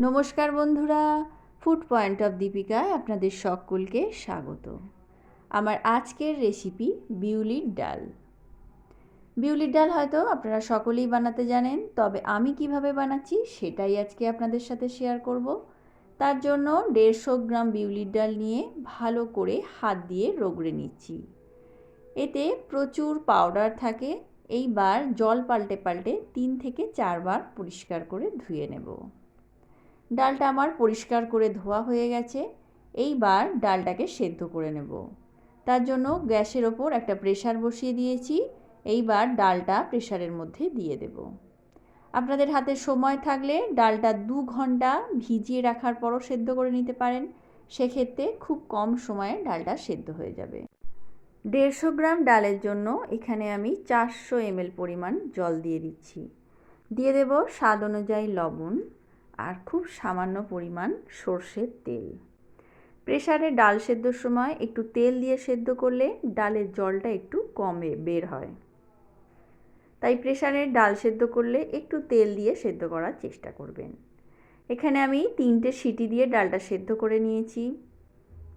নমস্কার বন্ধুরা food point of দীপিকায় আপনাদের সকলকে স্বাগত। আমার আজকের রেসিপি বিউলির ডাল। বিউলির ডাল হয়তো আপনারা সকলেই বানাতে জানেন, তবে আমি কীভাবে বানাচ্ছি সেটাই আজকে আপনাদের সাথে শেয়ার করব। তার জন্য দেড়শো গ্রাম বিউলির ডাল নিয়ে ভালো করে হাত দিয়ে রগড়ে নিচ্ছি। এতে প্রচুর পাউডার থাকে, এইবার জল পাল্টে পাল্টে তিন থেকে চারবার পরিষ্কার করে ধুয়ে নেব। ডালটা আমার পরিষ্কার করে ধোয়া হয়ে গেছে। এইবার ডালটাকে সেদ্ধ করে নেব। তার জন্য গ্যাসের ওপর একটা প্রেশার বসিয়ে দিয়েছি। এইবার ডালটা প্রেশারের মধ্যে দিয়ে দেব। আপনাদের হাতে সময় থাকলে ডালটা দু ঘণ্টা ভিজিয়ে রাখার পরও সেদ্ধ করে নিতে পারেন। সেক্ষেত্রে খুব কম সময়ে ডালটা সেদ্ধ হয়ে যাবে। দেড়শো গ্রাম ডালের জন্য এখানে আমি চারশো এমএল পরিমাণ জল দিয়ে দিচ্ছি। দিয়ে দেব স্বাদ অনুযায়ী লবণ। আর খুব সামান্য পরিমাণ সর্ষের তেল। প্রেশারে ডাল সেদ্ধর সময় একটু তেল দিয়ে সেদ্ধ করলে ডালের জলটা একটু কমে, বের হয়। তাই প্রেশারে ডাল সেদ্ধ করলে একটু তেল দিয়ে সেদ্ধ করার চেষ্টা করবেন। এখানে আমি তিনটে সিটি দিয়ে ডালটা সেদ্ধ করে নিয়েছি।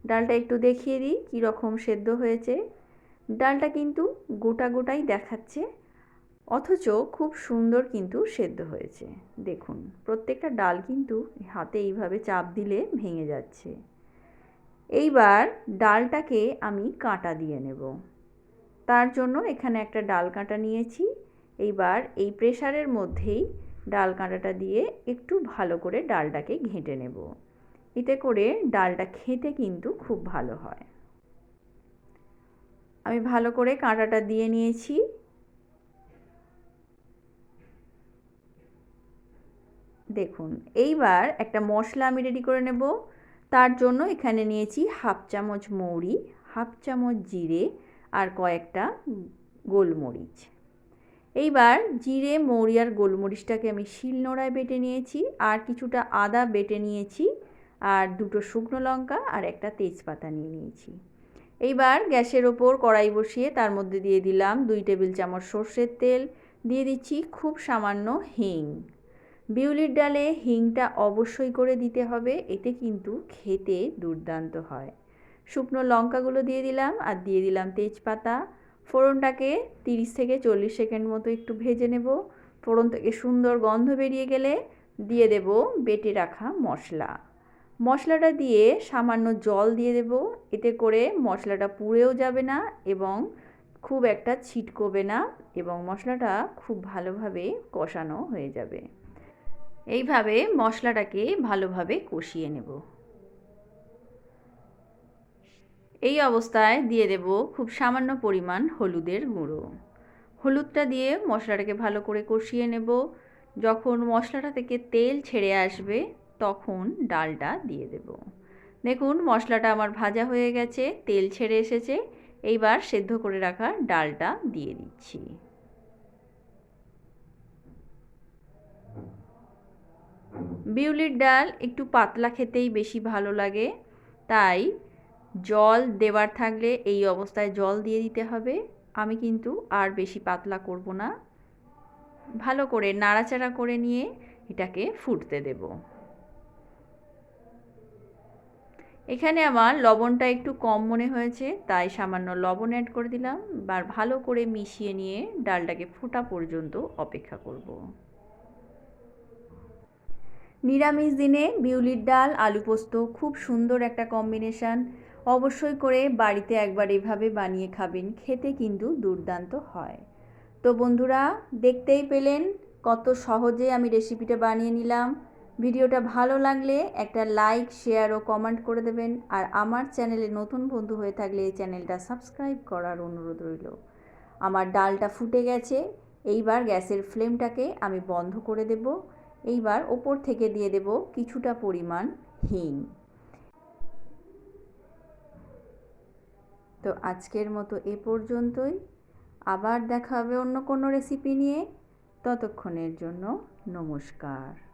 ডালটা একটু দেখিয়ে দিই কীরকম সেদ্ধ হয়েছে। ডালটা কিন্তু গোটা গোটাই দেখাচ্ছে। অথচ খুব সুন্দর কিন্তু সেদ্ধ হয়েছে। দেখুন, প্রত্যেকটা ডাল কিন্তু হাতে এইভাবে চাপ দিলে ভেঙে যাচ্ছে। এইবার ডালটাকে আমি কাঁটা দিয়ে নেব। তার জন্য এখানে একটা ডাল কাঁটা নিয়েছি। এইবার এই প্রেশারের মধ্যেই ডাল কাঁটাটা দিয়ে একটু ভালো করে ডালটাকে ঘেঁটে নেব। এতে করে ডালটা খেতে কিন্তু খুব ভালো হয়। আমি ভালো করে কাঁটাটা দিয়ে নিয়েছি। দেখুন, এইবার একটা মশলা আমি রেডি করে নেব। তার জন্য এখানে নিয়েছি হাফ চামচ মৌরি, হাফ চামচ জিরে আর কয়েকটা গোলমরিচ। এইবার জিরে, মৌরি আর গোলমরিচটাকে আমি শিলনোড়ায় বেটে নিয়েছি আর কিছুটা আদা বেটে নিয়েছি আর দুটো শুকনো লঙ্কা আর একটা তেজপাতা নিয়ে নিয়েছি। এইবার গ্যাসের ওপর কড়াই বসিয়ে তার মধ্যে দিয়ে দিলাম দুই টেবিল চামচ সর্ষের তেল। দিয়ে দিচ্ছি খুব সামান্য হিং। বিউলির ডালে হিংটা অবশ্যই করে দিতে হবে, এতে কিন্তু খেতে দুর্দান্ত হয়। শুকনো লঙ্কাগুলো দিয়ে দিলাম আর দিয়ে দিলাম তেজপাতা। ফোড়নটাকে তিরিশ থেকে চল্লিশ সেকেন্ড মতো একটু ভেজে নেব। ফোড়ন থেকে সুন্দর গন্ধ বেরিয়ে গেলে দিয়ে দেব বেটে রাখা মশলা। মশলাটা দিয়ে সামান্য জল দিয়ে দেব, এতে করে মশলাটা পুড়েও যাবে না এবং খুব একটা ছিটকোবে না এবং মশলাটা খুব ভালোভাবে কষানো হয়ে যাবে। এইভাবে মশলাটাকে ভালোভাবে কষিয়ে নেব। এই অবস্থায় দিয়ে দেব খুব সামান্য পরিমাণ হলুদের গুঁড়ো। হলুদটা দিয়ে মশলাটাকে ভালো করে কষিয়ে নেব। যখন মশলাটা থেকে তেল ছেড়ে আসবে, তখন ডালটা দিয়ে দেব। দেখুন, মশলাটা আমার ভাজা হয়ে গেছে, তেল ছেড়ে এসেছে। এইবার সেদ্ধ করে রাখা ডালটা দিয়ে দিচ্ছি। বিউলির ডাল একটু পাতলা খেতেই বেশি ভালো লাগে, তাই জল দেওয়ার থাকলে এই অবস্থায় জল দিয়ে দিতে হবে। আমি কিন্তু আর বেশি পাতলা করব না। ভালো করে নাড়াচাড়া করে নিয়ে এটাকে ফুটতে দেব। এখানে আমার লবণটা একটু কম মনে হয়েছে, তাই সামান্য লবণ অ্যাড করে দিলাম। আর ভালো করে মিশিয়ে নিয়ে ডালটাকে ফোটা পর্যন্ত অপেক্ষা করব। নিরামিষ দিনে বিউলির ডাল, আলু পোস্ত, খুব সুন্দর একটা কম্বিনেশান। অবশ্যই করে বাড়িতে একবার এভাবে বানিয়ে খাবেন, খেতে কিন্তু দুর্দান্ত হয়। তো বন্ধুরা, দেখতেই পেলেন কত সহজে আমি রেসিপিটা বানিয়ে নিলাম। ভিডিওটা ভালো লাগলে একটা লাইক, শেয়ার ও কমেন্ট করে দেবেন। আর আমার চ্যানেলে নতুন বন্ধু হয়ে থাকলে এই চ্যানেলটা সাবস্ক্রাইব করার অনুরোধ রইল। আমার ডালটা ফুটে গেছে, এইবার গ্যাসের ফ্লেমটাকে আমি বন্ধ করে দেব। এইবার ওপর থেকে দিয়ে দেব কিছুটা পরিমাণ হিং। তো আজকের মতো এ পর্যন্তই। আবার দেখা হবে অন্য কোনো রেসিপি নিয়ে। ততক্ষণের জন্য নমস্কার।